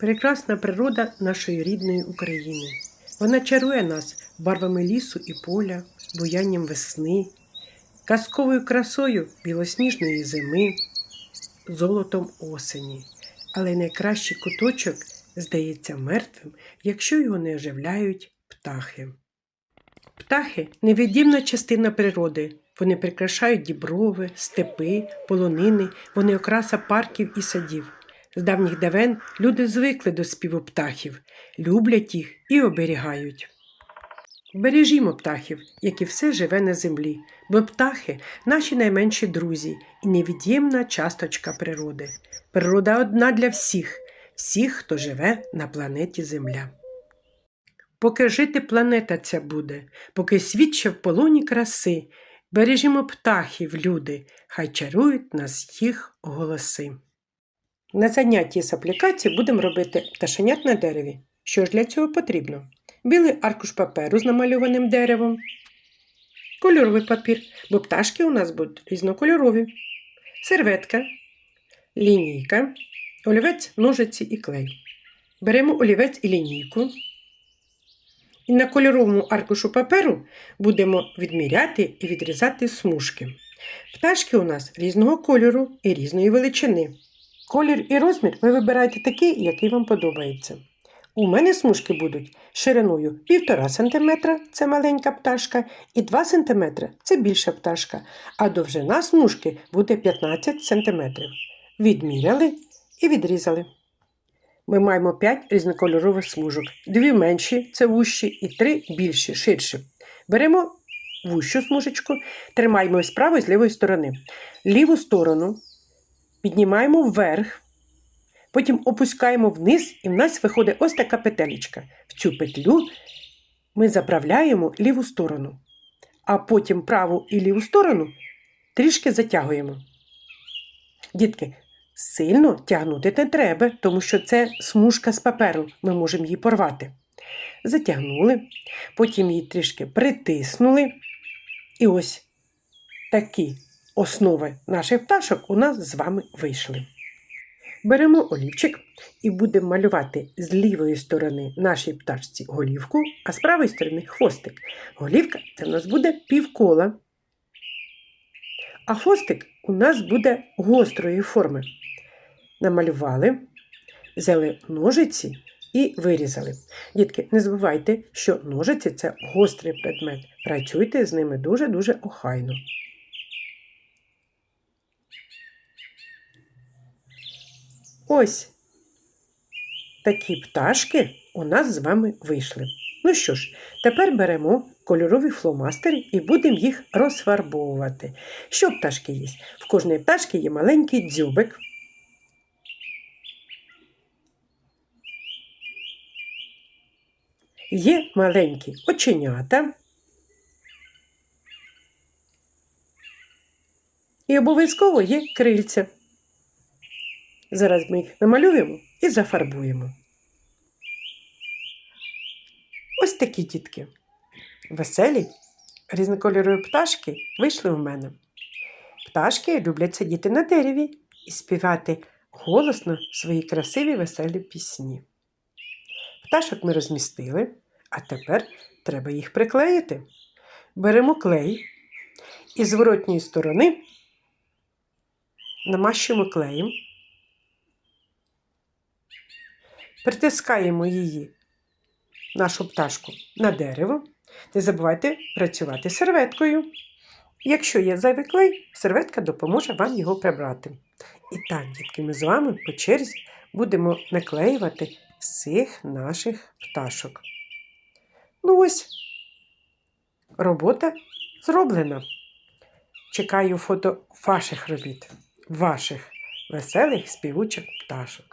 Прекрасна природа нашої рідної України. Вона чарує нас барвами лісу і поля, буянням весни, казковою красою білосніжної зими, золотом осені. Але найкращий куточок здається мертвим, якщо його не оживляють птахи. Птахи невидимна частина природи. Вони прикрашають діброви, степи, полонини, вони окраса парків і садів. З давніх давен люди звикли до співу птахів, люблять їх і оберігають. Бережімо птахів, як і все живе на землі, бо птахи наші найменші друзі і невід'ємна часточка природи. Природа одна для всіх, всіх, хто живе на планеті Земля. Поки жити планета ця буде, поки світ ще в полоні краси, бережімо птахів, люди, хай чарують нас їх голоси. На занятті з аплікації будемо робити пташенят на дереві. Що ж для цього потрібно? Білий аркуш паперу з намальованим деревом, кольоровий папір, бо пташки у нас будуть різнокольорові, серветка, лінійка, олівець, ножиці і клей. Беремо олівець і лінійку. І на кольоровому аркушу паперу будемо відміряти і відрізати смужки. Пташки у нас різного кольору і різної величини. Колір і розмір ви вибираєте такий, який вам подобається. У мене смужки будуть шириною 1,5 см це маленька пташка, і 2 см це більша пташка, а довжина смужки буде 15 см. Відміряли і відрізали. Ми маємо 5 різнокольорових смужок, дві менші це вущі, і три більші, ширші. Беремо вущу смужечку, тримаємо з правої з лівої сторони. Ліву сторону піднімаємо вверх, потім опускаємо вниз, і в нас виходить ось така петелечка. В цю петлю ми заправляємо ліву сторону, а потім праву і ліву сторону трішки затягуємо. Дітки, сильно тягнути не треба, тому що це смужка з паперу, ми можемо її порвати. Затягнули, потім її трішки притиснули. І ось такі основи наших пташок у нас з вами вийшли. Беремо олівчик і будемо малювати з лівої сторони нашій пташці голівку, а з правої сторони хвостик. Голівка це в нас буде півкола. А хвостик у нас буде гострої форми. Намалювали, взяли ножиці і вирізали. Дітки, не забувайте, що ножиці це гострий предмет. Працюйте з ними дуже-дуже охайно. Ось такі пташки у нас з вами вийшли. Ну що ж, тепер беремо кольорові фломастери і будемо їх розфарбовувати. Що пташки є? В кожної пташки є маленький дзьобик. Є маленькі оченята. І обов'язково є крильця. Зараз ми їх намалюємо і зафарбуємо. Ось такі дітки. Веселі, різнокольорові пташки вийшли в мене. Пташки люблять сидіти на дереві і співати голосно свої красиві веселі пісні. Пташок ми розмістили, а тепер треба їх приклеїти. Беремо клей і з зворотньої сторони намащуємо клеєм, притискаємо її, нашу пташку, на дерево. Не забувайте працювати серветкою. Якщо є зайвий клей, серветка допоможе вам його прибрати. І так, дітки, ми з вами по черзі будемо наклеювати всіх наших пташок. Ну ось, робота зроблена. Чекаю фото ваших робіт, ваших веселих співучих пташок.